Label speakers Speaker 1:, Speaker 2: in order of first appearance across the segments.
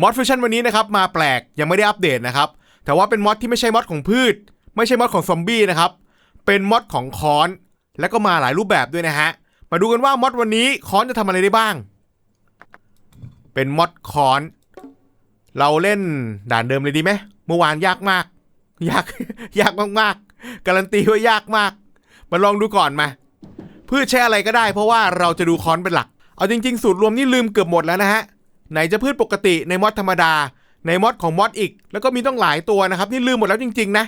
Speaker 1: มอดฟิวชั่นวันนี้นะครับมาแปลกยังไม่ได้อัปเดตนะครับ แต่ว่าเป็นมอดที่ไม่ใช่มอดของพืช ไม่ใช่มอดของซอมบี้นะครับ เป็นมอดของคอน แล้วก็มาหลายรูปแบบด้วยนะฮะ มาดูกันว่ามอดวันนี้คอนจะทำอะไรได้บ้าง เป็นมอดคอน เราเล่นด่านเดิมเลยดีไหมเมื่อวานยากมาก ยากยากมากๆการันตีว่ายากมาก มาลองดูก่อนมาพืชใช้อะไรก็ได้ เพราะว่าเราจะดูคอนเป็นหลัก เอาจริง ๆ สูตรรวมนี่ลืมเกือบหมดแล้วนะฮะ ไหนจะพืชปกติในมอดธรรมดา ในมอดของมอดอีก แล้วก็มีต้องหลายตัวนะครับ นี่ลืมหมดแล้วจริง ๆ นะ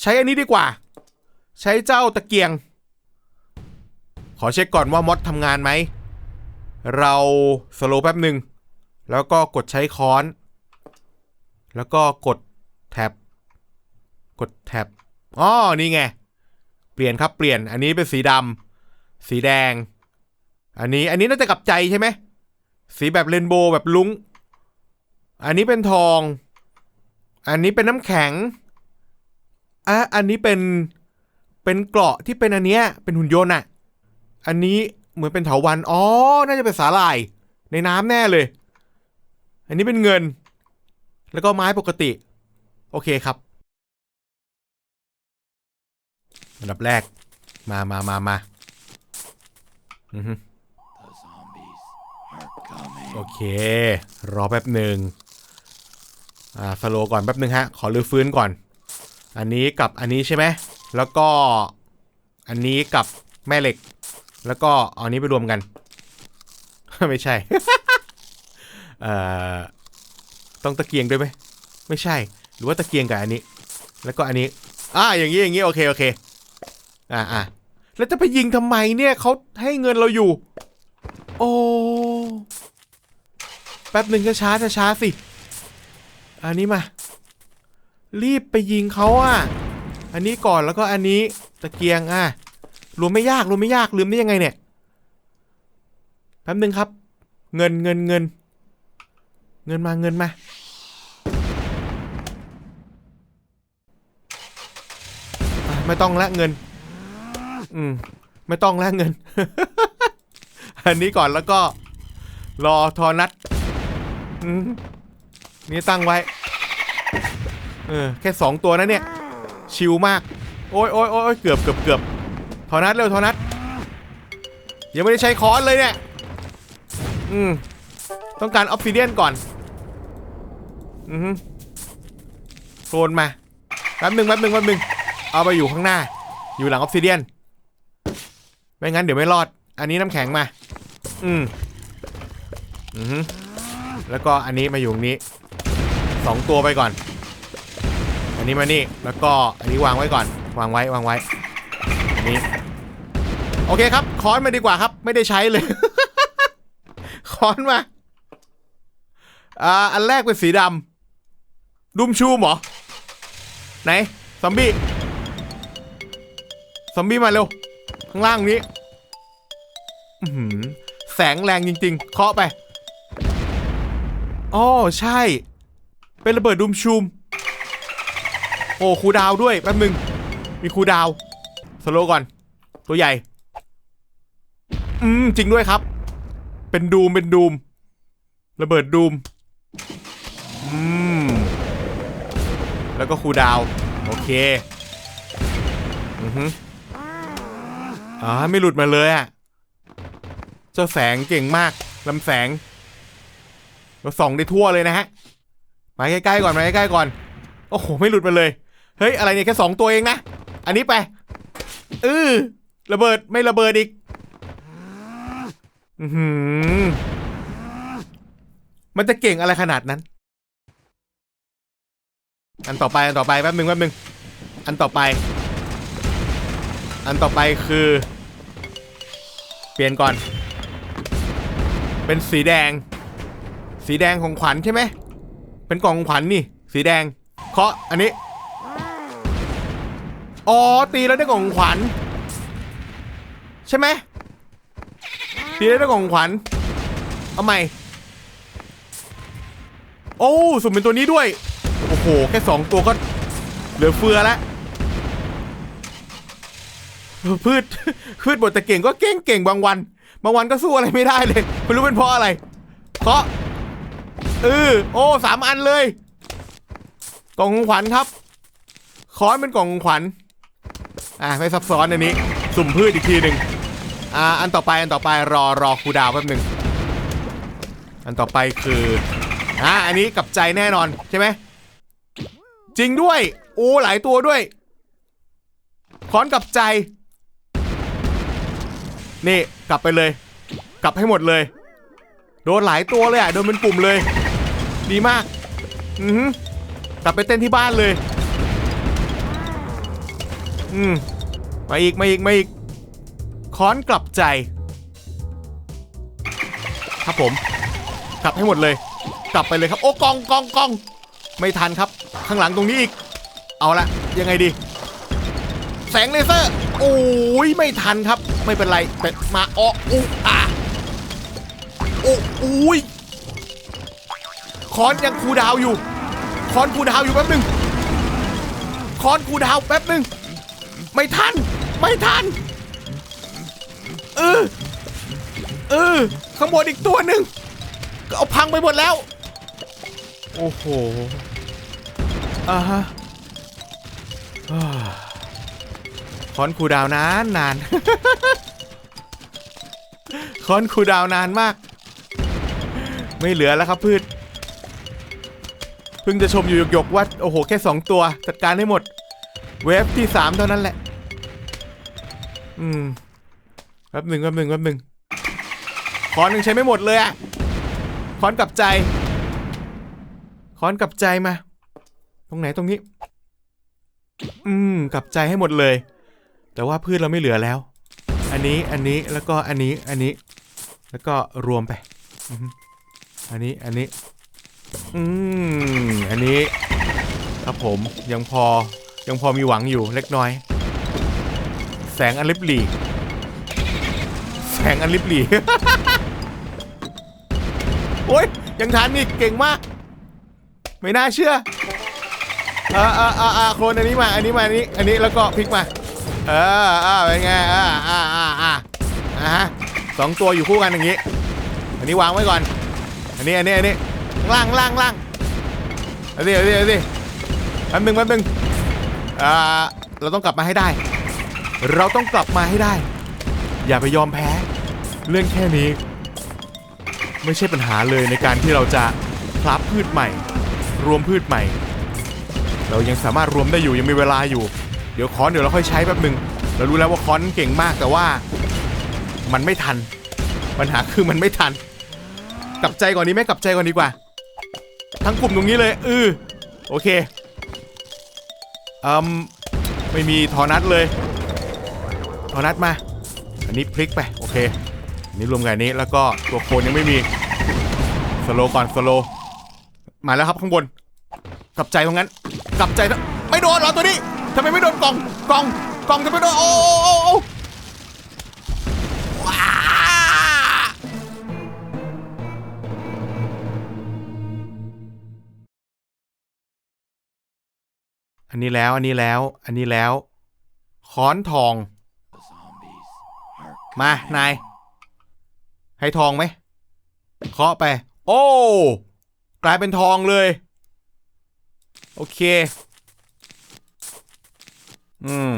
Speaker 1: ใช้อันนี้ดีกว่า ใช้เจ้าตะเกียง ขอเช็คก่อนว่ามอดทำงานไหม เราสโลว์แป๊บหนึ่ง แล้วก็กดใช้ค้อน แล้วก็กดแท็บ กดแท็บอ๋อนี่ไง เปลี่ยนครับเปลี่ยน อันนี้เป็นสีดำสีแดง อันนี้อันนี้น่าจะกลับใจใช่ไหม สีแบบเรนโบว์แบบลุ้ง อันนี้เป็นทอง อันนี้เป็นน้ำแข็ง อะ อันนี้เป็น เป็นเกราะที่เป็นอันเนี้ย เป็นหุ่นยนต์อะอันนี้เหมือนเป็นเถาวัน อ๋อ น่าจะเป็นสาหร่าย ในน้ำแน่เลย อันนี้เป็นเงิน แล้วก็ไม้ปกติ โอเคครับอันดับแรก มามามามาอือฮึ โอเค รอแป๊บหนึ่งอ่าสโลก่อนแป๊บหนึ่งฮะ ขอรื้อฟื้นก่อน อันนี้กับอันนี้ใช่ไหม แล้วก็อันนี้กับแม่เหล็ก แล้วก็เอาอันนี้ไปรวมกัน ไม่ใช่ เอ่อ ต้องตะเกียงด้วยไหม ไม่ใช่ หรือว่าตะเกียงกับอันนี้ แล้วก็อันนี้ อ่า อย่างนี้ อย่างนี้ โอเค โอเค อ่าอ่าแล้วจะไปยิงทำไมเนี่ย เขาให้เงินเราอยู่ โอ้ แป๊บหนึ่งช้าช้าช้าสิ อันนี้มา รีบไปยิงเขาอะ อันนี้ก่อนแล้วก็อันนี้ตะเกียงอะรวมไม่ยากรวมไม่ยากลืมได้ยังไงเนี่ย แป๊บหนึ่งครับ เงินเงินเงิน เงินมาเงินมา ไม่ต้องละเงิน อืม ไม่ต้องละเงิน อันนี้ก่อนแล้วก็รอทอนัด นี่ตั้งไว้ เออ แค่สองตัวนะเนี่ย ชิลมาก โอ้ยโอ้ยโอ้ยเกือบเกือบเกือบทอนัดเร็วทอนัดยังไม่ได้ใช้คอนเลยเนี่ย อืม ต้องการออฟซิเดียนก่อน อือฮึโซนมา แป๊บหนึ่งแป๊บหนึ่งแป๊บหนึ่งเอาไปอยู่ข้างหน้า อยู่หลังออฟซิเดียน ไม่งั้นเดี๋ยวไม่รอด อันนี้น้ำแข็งมา อืม อือฮึ แล้วก็อันนี้มาอยู่ตรงนี้สองตัวไปก่อน อันนี้มานี่ แล้วก็อันนี้วางไว้ก่อน วางไว้ วางไว้ อันนี้ โอเคครับ ค้อนมาดีกว่าครับ ไม่ได้ใช้เลย ค้อนมา อ่า อันแรกเป็นสีดำดุมชูมเหรอ ไหน ซอมบี้ ซอมบี้มาเร็ว ข้างล่างนี้ แสงแรงจริง ๆ เคาะไป อ๋อใช่ เป็นระเบิดดุมชูมโอ้ครูดาวด้วยแป๊บนึง มีครูดาว สโลก่อน ตัวใหญ่ อืม จริงด้วยครับ เป็นดูม เป็นดูม ระเบิดดูม อืม แล้วก็ครูดาว โอเค อือฮึอ่าไม่หลุดมาเลยอะ เจ้าแสงเก่งมากลำแสง เราส่องได้ทั่วเลยนะฮะ มาใกล้ๆก่อนมาใกล้ๆก่อน โอ้โหไม่หลุดมาเลย เฮ้ยอะไรเนี่ยแค่สองตัวเองนะ อันนี้ไปเออระเบิดไม่ระเบิดอีก อือหือมันจะเก่งอะไรขนาดนั้น อันต่อไปอันต่อไปแป๊บหนึ่งแป๊บหนึ่งอันต่อไป อันต่อไปคือ เปลี่ยนก่อน เป็นสีแดง สีแดงของขวัญใช่ไหม เป็นกล่องของขวัญนี่ สีแดง เคาะอันนี้ อ๋อ ตีแล้วได้กล่องของขวัญ ใช่ไหม ตีแล้วได้กล่องของขวัญ เอาใหม่ โอ้สุ่มเป็นตัวนี้ด้วย โอ้โห แค่สองตัวก็เหลือเฟือแล้วพืชพืชบทแต่เก่งก็เก่งเก่งบางวัน บางวันก็สู้อะไรไม่ได้เลยไม่รู้เป็นเพราะอะไรเคาะ เออโอ้สามอันเลย กล่องของขวัญครับค้อนเป็นกล่องของขวัญอะไม่ซับซ้อนอันนี้ สุ่มพืชอีกทีหนึ่งอ่าอันต่อไปอันต่อไปรอรอครูดาวแป๊บหนึ่งอันต่อไปคืออ่าอันนี้กับใจแน่นอนใช่ไหมจริงด้วย โอ้หลายตัวด้วยค้อนกับใจ นี่กลับไปเลย กลับให้หมดเลย โดนหลายตัวเลยอะโดนเป็นกลุ่มเลย ดีมาก อือหือกลับไปเต้นที่บ้านเลย อืม มาอีก มาอีก มาอีก ค้อนกลับใจ ครับผม กลับให้หมดเลย กลับไปเลยครับ โอ้กองกองกอง ไม่ทันครับ ข้างหลังตรงนี้อีก เอาละ ยังไงดี แสงเลเซอร์ โอ้ย ไม่ทันครับ ไม่เป็นไร แต่มาอ้ออู้อะโอ้อุ้ย คอนยังคูดาวอยู่ คอนคูดาวอยู่แป๊บหนึ่งคอนคูดาวแป๊บหนึ่งไม่ทัน ไม่ทัน เออ เออข้างบนอีกตัวหนึ่งก็เอาพังไปหมดแล้ว โอ้โห อ่าฮะคอนคูดาวนานนานคอนคูดาวนานมาก ไม่เหลือแล้วครับพืช เพิ่งจะชมอยู่หยกๆว่าโอ้โห แค่ 2 ตัว จัดการให้หมด เวฟที่ 3 เท่านั้นแหละ อืมแป๊บหนึ่งแป๊บหนึ่งแป๊บหนึ่งคอนยังใช้ไม่หมดเลยอะคอนกลับใจคอนกลับใจมา ตรงไหนตรงนี้ อืมกลับใจให้หมดเลย แต่ว่าพืชเราไม่เหลือแล้ว อันนี้อันนี้แล้วก็อันนี้อันนี้ แล้วก็รวมไป อันนี้อันนี้ อืม อันนี้ครับผมยังพอยังพอมีหวังอยู่เล็กน้อย แสงอันลิบหลีแสงอันลิบหลี โอ้ยยังทันอีกเก่งมาก ไม่น่าเชื่ออ่าอ่าอ่าอ่าโคนอันนี้มาอันนี้มาอันนี้อันนี้แล้วก็พลิกมาเอออ่าเป็นไงอ่าอ่าอ่าอ่าอ่าฮะสองตัวอยู่คู่กันอย่างนี้ อันนี้วางไว้ก่อน อันนี้อันนี้อันนี้ ล่างล่างล่างเอาดิเอาดิเอาดิแป๊บนึงแป๊บนึงอ่าเราต้องกลับมาให้ได้ เราต้องกลับมาให้ได้ อย่าไปยอมแพ้ เรื่องแค่นี้ ไม่ใช่ปัญหาเลยในการที่เราจะพลับพืชใหม่ รวมพืชใหม่ เรายังสามารถรวมได้อยู่ยังมีเวลาอยู่ เดี๋ยวค้อนเดี๋ยวเราค่อยใช้แป๊บนึงเรารู้แล้วว่าค้อนเก่งมากแต่ว่า มันไม่ทัน ปัญหาคือมันไม่ทัน กลับใจก่อนดีไหมกลับใจก่อนดีกว่า ทั้งกลุ่มตรงนี้เลยเออโอเคอืมไม่มีทอนัทเลยทอนัทมา อันนี้พลิกไปโอเคอันนี้รวมกันนี้แล้วก็ตัวโคนยังไม่มีสโลก่อนสโลมาแล้วครับข้างบนกลับใจตรงนั้นกลับใจไม่โดนเหรอตัวนี้ทำไมไม่โดนกล่องกล่องกล่องทำไมโดนโอ้โอ้โอ้ อันนี้แล้ว อันนี้แล้ว อันนี้แล้ว ค้อนทอง
Speaker 2: The zombies are
Speaker 1: มา นาย ให้ทองไหม เคาะไป โอ้ กลายเป็นทองเลย โอเค อืม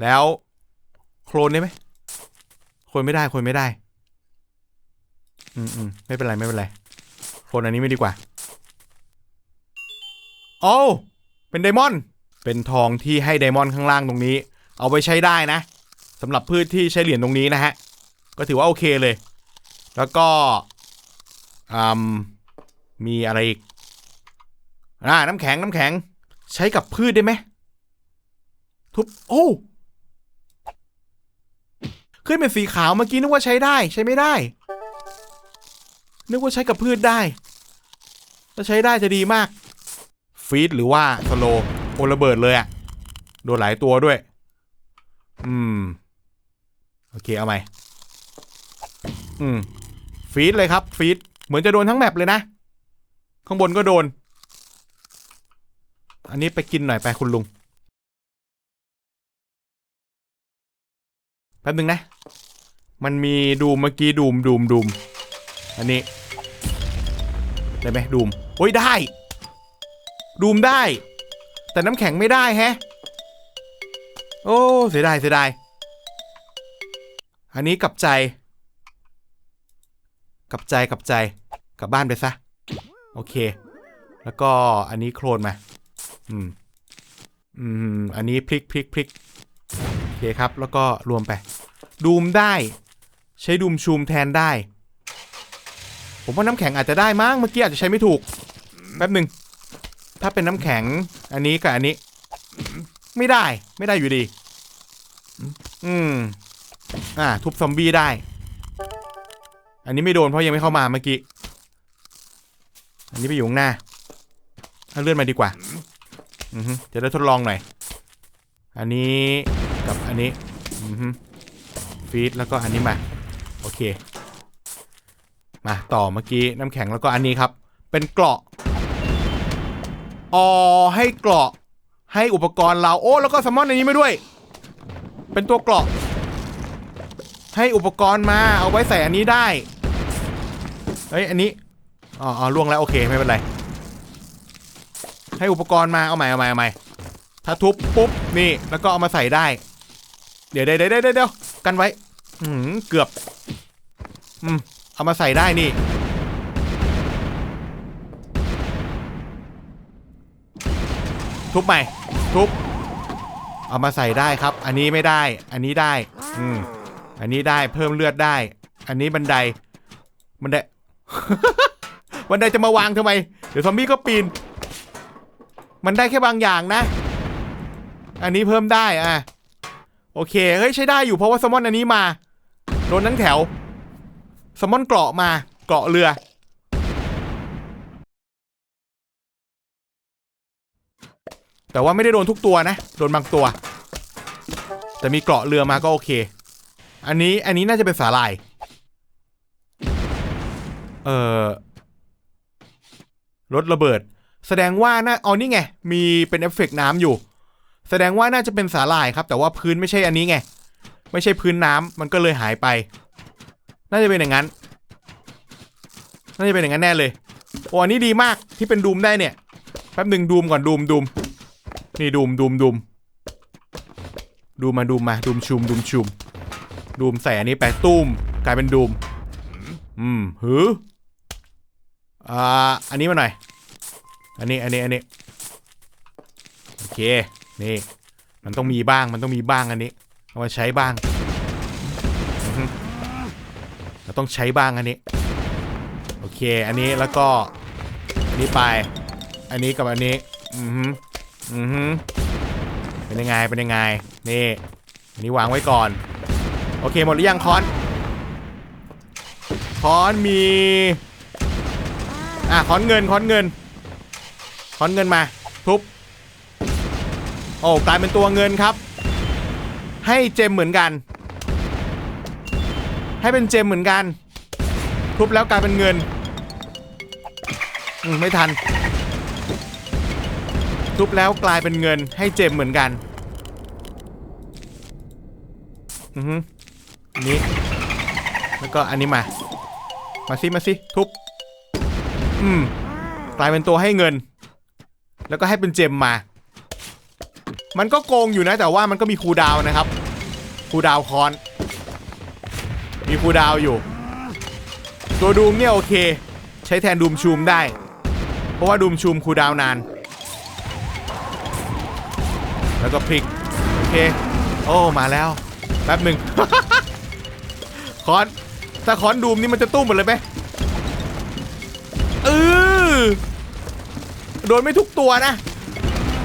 Speaker 1: แล้ว โคลนได้ไหมโคลนไม่ได้ โคลนไม่ได้ อืมอืมไม่เป็นไร ไม่เป็นไร โคลนอันนี้ไม่ดีกว่า โอ้ว เป็นไดมอนด์เป็นทองที่ให้ไดมอนด์ข้างล่างตรงนี้ เอาไปใช้ได้นะสำหรับพืชที่ใช้เหรียญตรงนี้นะฮะ ก็ถือว่าโอเคเลย แล้วก็อืมมีอะไรอีกอ่าน้ำแข็งน้ำแข็ง ใช้กับพืชได้ไหมทุบโอ้ขึ้นเป็นสีขาวเมื่อกี้นึกว่าใช้ได้ใช้ไม่ได้ นึกว่าใช้กับพืชได้ถ้าใช้ได้จะดีมาก ฟีดหรือว่าสโลโอระเบิดเลยอะโดนหลายตัวด้วย อืม โอเค เอาใหมอืม ฟีดเลยครับ ฟีดเหมือนจะโดนทั้งแมปเลยนะ ข้างบนก็โดน อันนี้ไปกินหน่อยไปคุณลุง แป๊บนึงนะ มันมีดูมเมื่อกี้ดูมดูมดูมอันนี้ ได้ไหมดูมโอ้ยได้ ดูมได้ แต่น้ำแข็งไม่ได้แฮะ โอ้เสียดายเสียดาย อันนี้กลับใจ กลับใจกลับใจ กลับบ้านไปซะ โอเค แล้วก็อันนี้โคลนมา อืม อืม อันนี้พลิกพลิกพลิกโอเคครับ แล้วก็รวมไป ดูมได้ ใช้ดูมชูมแทนได้ ผมว่าน้ำแข็งอาจจะได้มั้ง เมื่อกี้อาจจะใช้ไม่ถูก แป๊บหนึ่ง ถ้าเป็นน้ำแข็ง อันนี้กับอันนี้ ไม่ได้ไม่ได้อยู่ดี อืม อ่า ทุบซอมบี้ได้ อันนี้ไม่โดนเพราะยังไม่เข้ามาเมื่อกี้ อันนี้ไปอยู่ข้างหน้าเอาเลื่อนมาดีกว่า อือฮึจะได้ทดลองหน่อย อันนี้กับอันนี้ อือฮึฟีดแล้วก็อันนี้มา โอเค มาต่อเมื่อกี้น้ำแข็งแล้วก็อันนี้ครับ เป็นเกราะ อ๋อให้เกราะให้อุปกรณ์เราโอ้แล้วก็ซัมอนอันนี้มาด้วย เป็นตัวเกราะ ให้อุปกรณ์มาเอาไว้ใส่อันนี้ได้เฮ้ยอันนี้อ๋ออ๋อล่วงแล้วโอเคไม่เป็นไร ให้อุปกรณ์มาเอาใหม่เอาใหม่เอาใหม่ถ้าทุบปุ๊บนี่แล้วก็เอามาใส่ได้ เดี๋ยวเดี๋ยวเดี๋ยวเดี๋ยวกันไว้หืมเกือบ อืมเอามาใส่ได้นี่ ทุบใหม่ ทุบ เอามาใส่ได้ครับ อันนี้ไม่ได้ อันนี้ได้ อืม อันนี้ได้ เพิ่มเลือดได้ อันนี้บันได บันได บันไดจะมาวางทำไม เดี๋ยวซอมบี้ก็ปีน มันได้แค่บางอย่างนะ อันนี้เพิ่มได้ อะ โอเค เฮ้ยใช้ได้อยู่เพราะว่าแซลมอนอันนี้มา โดนทั้งแถวแซลมอนเกราะมา เกราะเรือ แต่ว่าไม่ได้โดนทุกตัวนะ โดนบางตัว แต่มีเกราะเรือมาก็โอเค อันนี้อันนี้น่าจะเป็นสาหร่าย เอ่อรถระเบิด แสดงว่าน่าอ๋อนี่ไง มีเป็นเอฟเฟกต์น้ำอยู่ แสดงว่าน่าจะเป็นสาหร่ายครับ แต่ว่าพื้นไม่ใช่อันนี้ไง ไม่ใช่พื้นน้ำมันก็เลยหายไป น่าจะเป็นอย่างนั้น น่าจะเป็นอย่างนั้นแน่เลยโอ้อันนี้ดีมากที่เป็นดูมได้เนี่ยแป๊บหนึ่งดูมก่อนดูมดูม นี่ดูมดูมดูมดูมมาดูมมาดูมชุมดูมชุมดูมใส่อันนี้ไปตุ้มกลายเป็นดูมอืมหืออ่าอันนี้มาหน่อย อันนี้อันนี้อันนี้โอเคนี่ มันต้องมีบ้างมันต้องมีบ้างอันนี้เอามาใช้บ้างเราต้องใช้บ้างอันนี้ โอเค อันนี้แล้วก็อันนี้ไป อันนี้กับอันนี้ อือ อือฮึเป็นยังไง เป็นยังไง นี่อันนี้วางไว้ก่อน โอเค หมดหรือยังคอน คอนมี อะคอนเงินคอนเงินคอนเงินมา ทุบ โอ้กลายเป็นตัวเงินครับ ให้เจมเหมือนกัน ให้เป็นเจมเหมือนกัน ทุบแล้วกลายเป็นเงิน อืมไม่ทัน ทุบแล้วกลายเป็นเงินให้เจมเหมือนกันอือฮึอันนี้แล้วก็อันนี้มา มาสิมาสิทุบอืมกลายเป็นตัวให้เงิน แล้วก็ให้เป็นเจมมา มันก็โกงอยู่นะ แต่ว่ามันก็มีคูดาวนะครับคูดาวคอน มีคูดาวอยู่ ตัวดูมเนี่ยโอเค ใช้แทนดูมชูมได้ เพราะว่าดูมชูมคูดาวนาน แล้วก็พลิก โอเค โอ้ มาแล้ว แป๊บหนึ่ง คอน ถ้าคอนดูมนี่มันจะตุ้มหมดเลยไหมเออโดนไม่ทุกตัวนะ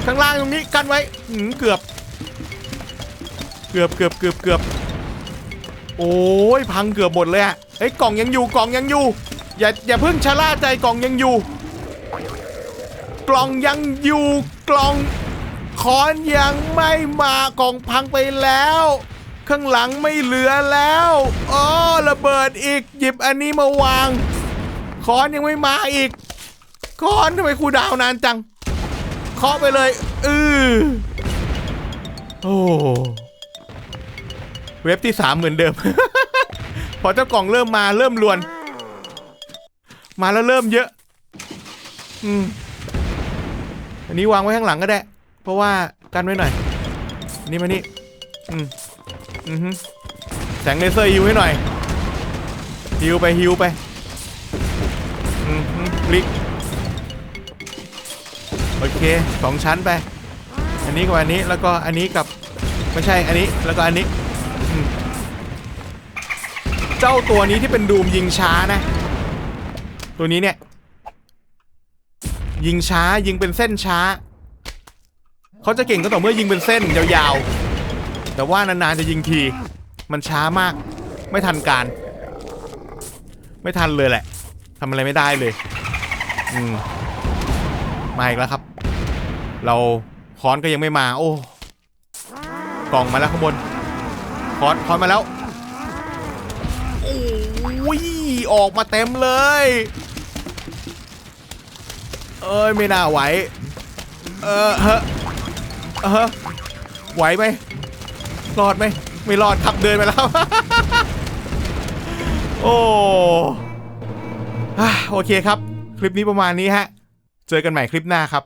Speaker 1: ข้างล่างตรงนี้กันไว้หืมเกือบ เกือบเกือบเกือบเกือบโอ้ยพังเกือบหมดเลยอะเฮ้กล่องยังอยู่กล่องยังอยู่ อย่าอย่าเพิ่งชะล่าใจกล่องยังอยู่ กล่องยังอยู่กล่อง ค้อนยังไม่มากล่องพังไปแล้ว ข้างหลังไม่เหลือแล้วอ๋อระเบิดอีกหยิบอันนี้มาวาง ค้อนยังไม่มาอีก ค้อนทำไมครูดาวนานจังเคาะไปเลยอือโอ้เว็บที่สามเหมือนเดิม พอเจ้ากล่องเริ่มมาเริ่มลวน มาแล้วเริ่มเยอะ อืมอันนี้วางไว้ข้างหลังก็ได้ เพราะว่ากันไว้หน่อย นี่มานี่อืมอือฮึแสงเลเซอร์ฮิวให้หน่อยฮิวไปฮิวไปอือฮึคลิกโอเคสองชั้นไป อันนี้กับอันนี้แล้วก็อันนี้กับไม่ใช่อันนี้แล้วก็อันนี้เจ้าตัวนี้ที่เป็นดูมยิงช้านะ ตัวนี้เนี่ย ยิงช้ายิงเป็นเส้นช้า เขาจะเก่งก็ต่อเมื่อยิงเป็นเส้นยาวๆ แต่ว่านานๆจะยิงที มันช้ามาก ไม่ทันการ ไม่ทันเลยแหละทำอะไรไม่ได้เลย อืม มาอีกแล้วครับ เราค้อนก็ยังไม่มา โอ้ กล่องมาแล้วข้างบนค้อนค้อนมาแล้วโอ้ยออกมาเต็มเลย เอ้ย ไม่น่าไหว เออเฮ้อ เออไหวไหมรอดไหมไม่รอดขับเดินไปแล้ว โอ้โอเคครับ คลิปนี้ประมาณนี้ฮะ เจอกันใหม่คลิปหน้าครับ